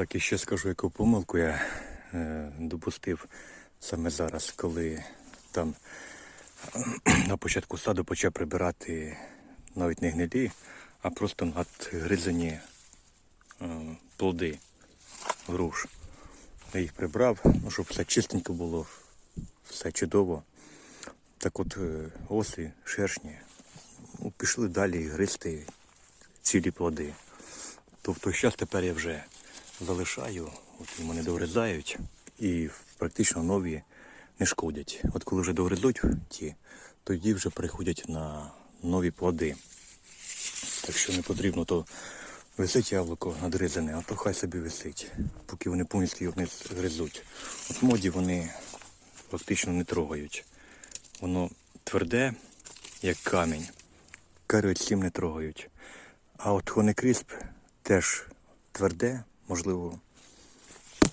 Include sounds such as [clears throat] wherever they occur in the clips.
Так, і ще скажу, яку помилку я е, допустив саме зараз, коли там [clears throat] на початку саду почав прибирати навіть не гнилі, а просто надгризані е, плоди груш. Я їх прибрав, ну, щоб все чистенько було, все чудово. Так от е, оси, шершні, ну, пішли далі гризти цілі плоди. Тобто зараз тепер я вже залишаю, от вони догризають і практично нові не шкодять. От коли вже догризуть ті, тоді вже переходять на нові плоди. Так що не потрібно то висить яблуко надризане, а то хай собі висить, поки вони повністю його не гризуть. От моді вони фактично не трогають. Воно тверде, як камінь. Карють всім не трогають. А от Хонекрісп теж тверде, можливо,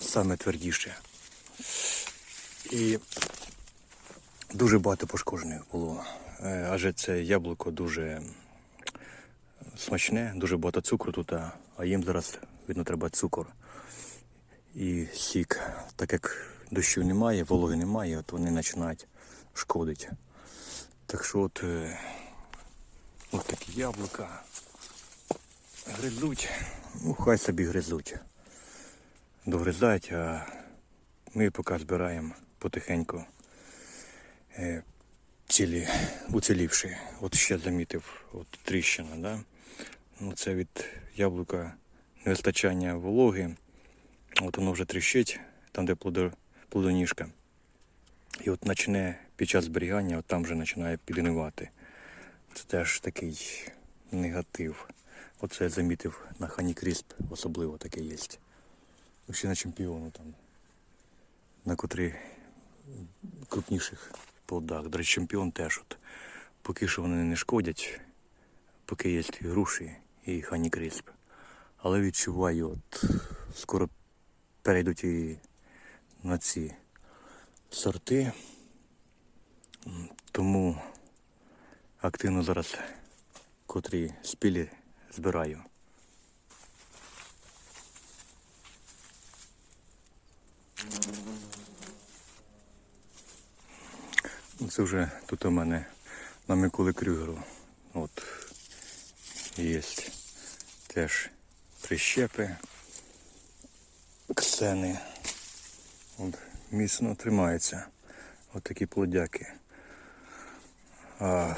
саме твердіше. І дуже багато пошкоджених було. Е, Адже це яблуко дуже смачне, дуже багато цукру тут, а їм зараз, видно, треба цукор і сік. Так як дощу немає, вологи немає, от вони починають шкодити. Так що от, е, от такі яблука гризуть, ну хай собі гризуть. Догризають, а ми поки збираємо потихеньку е, цілі, уцілівші. От ще замітив от тріщина, да? ну, це від яблука невистачання вологи. От воно вже тріщить, там де плодоніжка. І от почне під час зберігання, от там вже починає підгнивати. Це теж такий негатив. Оце я замітив на Хані Крісп, особливо таке є. Ще на чемпіону там, на котрі крупніших плодах. До речі, чемпіон теж от. Поки що вони не шкодять, поки є груші і Хані Крісп. Але відчуваю, от скоро перейдуть і на ці сорти. Тому активно зараз котрі спілі збираю. Це вже тут у мене на Миколи Крюгеру. От є теж прищепи, ксени. От, міцно тримаються. От такі плодяки. А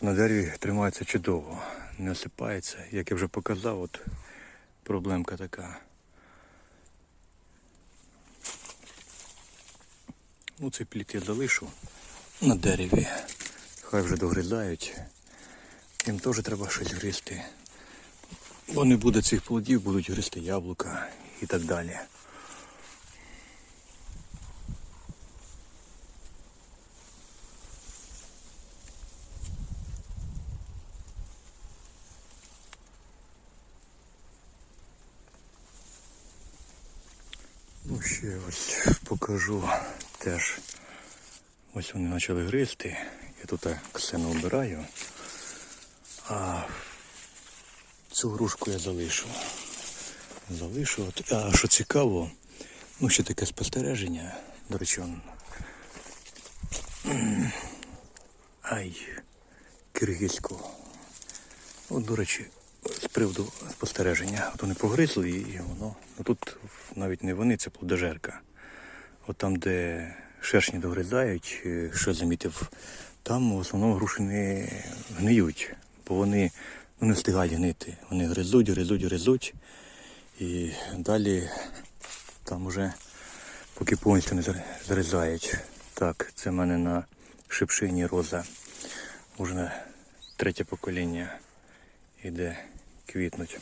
на дереві тримається чудово, не осипається. Як я вже показав, от проблемка така. Ну, цей плід я залишу на дереві. Хай вже догризають. Їм теж треба щось гризти. Бо не буде цих плодів, будуть гризти яблука і так далі. Ще ось покажу теж. Ось вони почали гризти. Я тут ксену обираю. А цю грушку я залишу. Залишу. А що цікаво, ну ще таке спостереження. До речі, он... Ай, киргизьку. От, до речі, приводу спостереження. От вони погризли і воно. Ну тут навіть не вони, це плодожерка. От там, де шершні догризають, е, що замітив, там в основному груші не гниють, бо вони ну, не встигають гнити. Вони гризуть, гризуть, гризуть. І далі там вже поки повністю не зар- зарізають. Так, це в мене на шипшині роза. Уже третє покоління іде квітнуть.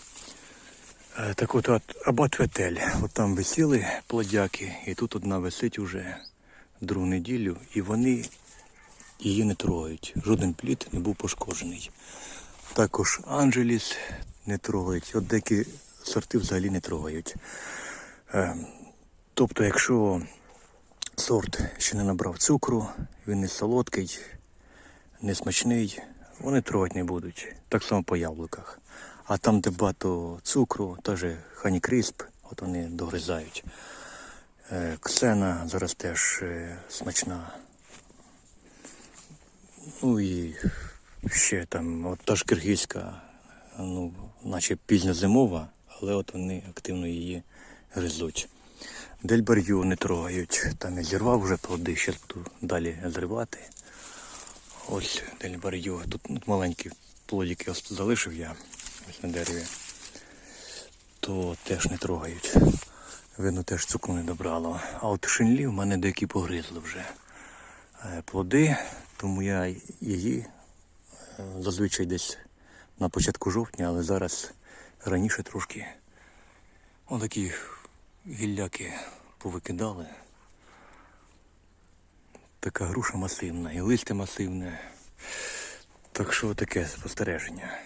Е, Так от, от Абат Ветель, от там висіли плодяки, і тут одна висить уже другу неділю, і вони її не трогають. Жоден плід не був пошкоджений. Також Анджеліс не трогають, от деякі сорти взагалі не трогають. Е, Тобто, якщо сорт ще не набрав цукру, він не солодкий, не смачний, вони трогати не будуть. Так само по яблуках. А там, де багато цукру, теж Хані Крісп, от вони догризають. Е, Ксена зараз теж е, смачна. Ну і ще там, от та ж киргизька, ну, наче пізньозимова, але от вони активно її гризуть. Дельбар'ю не трогають. Там я зірвав вже плоди, ще буду далі зривати. Ось дельбар'ю. Тут маленькі плодики залишив я на дереві. То теж не трогають. Видно, теж цукру не добрало. А от шинлі в мене деякі погризли вже е, плоди, тому я її е, зазвичай десь на початку жовтня, але зараз раніше трошки отакі гілляки повикидали. Така груша масивна і листя масивне. Так що таке спостереження.